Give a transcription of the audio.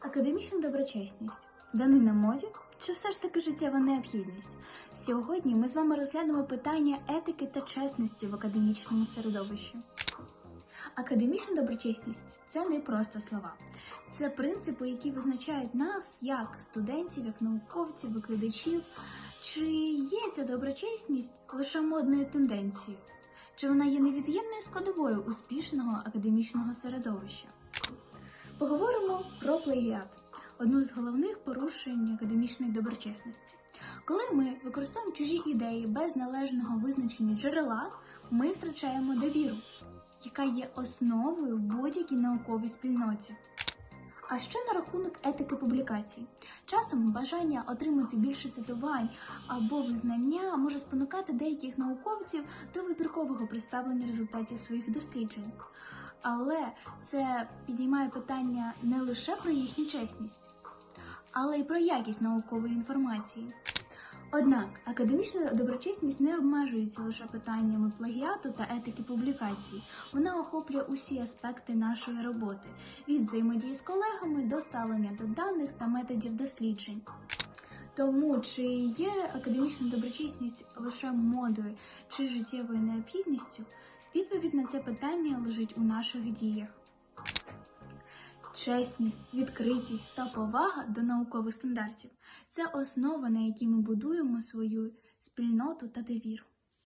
Академічна доброчесність данина моді чи все ж таки життєва необхідність? Сьогодні ми з вами розглянемо питання етики та чесності в академічному середовищі. Академічна доброчесність це не просто слова. Це принципи, які визначають нас як студентів, як науковців, викладачів. Чи є ця доброчесність лише модною тенденцією? Чи вона є невід'ємною складовою успішного академічного середовища? Поговоримо про плагіат, одну з головних порушень академічної доброчесності. Коли ми використовуємо чужі ідеї без належного визначення джерела, ми втрачаємо довіру, яка є основою в будь-якій науковій спільноті. А що на рахунок етики публікацій? Часом бажання отримати більше цитувань або визнання може спонукати деяких науковців до вибіркового представлення результатів своїх досліджень. Але це підіймає питання не лише про їхню чесність, але й про якість наукової інформації. Однак академічна доброчесність не обмежується лише питаннями плагіату та етики публікацій. Вона охоплює усі аспекти нашої роботи від взаємодії з колегами до ставлення до даних та методів досліджень. Тому чи є академічна доброчесність лише модою чи життєвою необхідністю, відповідь на це питання лежить у наших діях. Чесність, відкритість та повага до наукових стандартів це основа, на якій ми будуємо свою спільноту та довіру.